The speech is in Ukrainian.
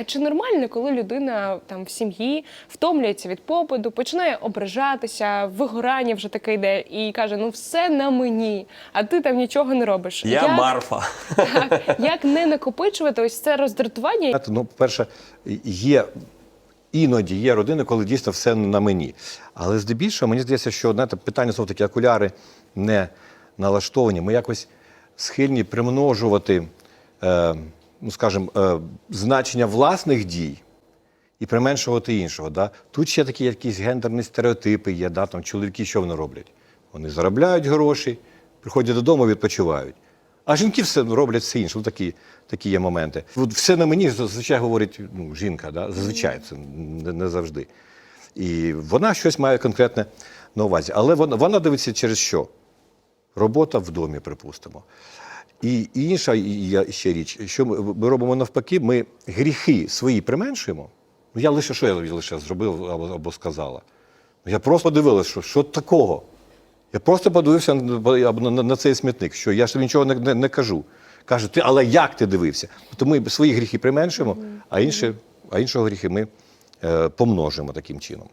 А чи нормально, коли людина там в сім'ї втомлюється від попиту, починає ображатися, вигорання вже таке йде, і каже: ну все на мені, а ти там нічого не робиш. Я як, Марфа. так, як не накопичувати ось це роздратування? Ну, по-перше, є іноді є родини, коли дійсно все на мені. Але здебільшого, мені здається, що знаєте, питання знов таки окуляри не налаштовані. Ми якось схильні примножувати, е, ну скажімо, е, значення власних дій. І применшувати іншого. Да? Тут ще такі якісь гендерні стереотипи є, да? там чоловіки що вони роблять? Вони заробляють гроші, приходять додому, відпочивають. А жінки все роблять все інше. Ну, такі, такі є моменти. От все на мені зазвичай говорить ну, жінка, да? зазвичай це не, не завжди. І вона щось має конкретне на увазі. Але вона, вона дивиться через що? Робота в домі, припустимо. І, інша є ще річ, що ми, робимо навпаки, ми гріхи свої применшуємо. Ну, я лише що я лише зробив або, або сказала. Ну, Я просто дивилася, що, що такого. Я просто подивився на, на, на, цей смітник, що я ж нічого не, не, не кажу. Каже, ти, але як ти дивився? То ми свої гріхи применшуємо, а, інші, а іншого гріхи ми е, помножимо таким чином.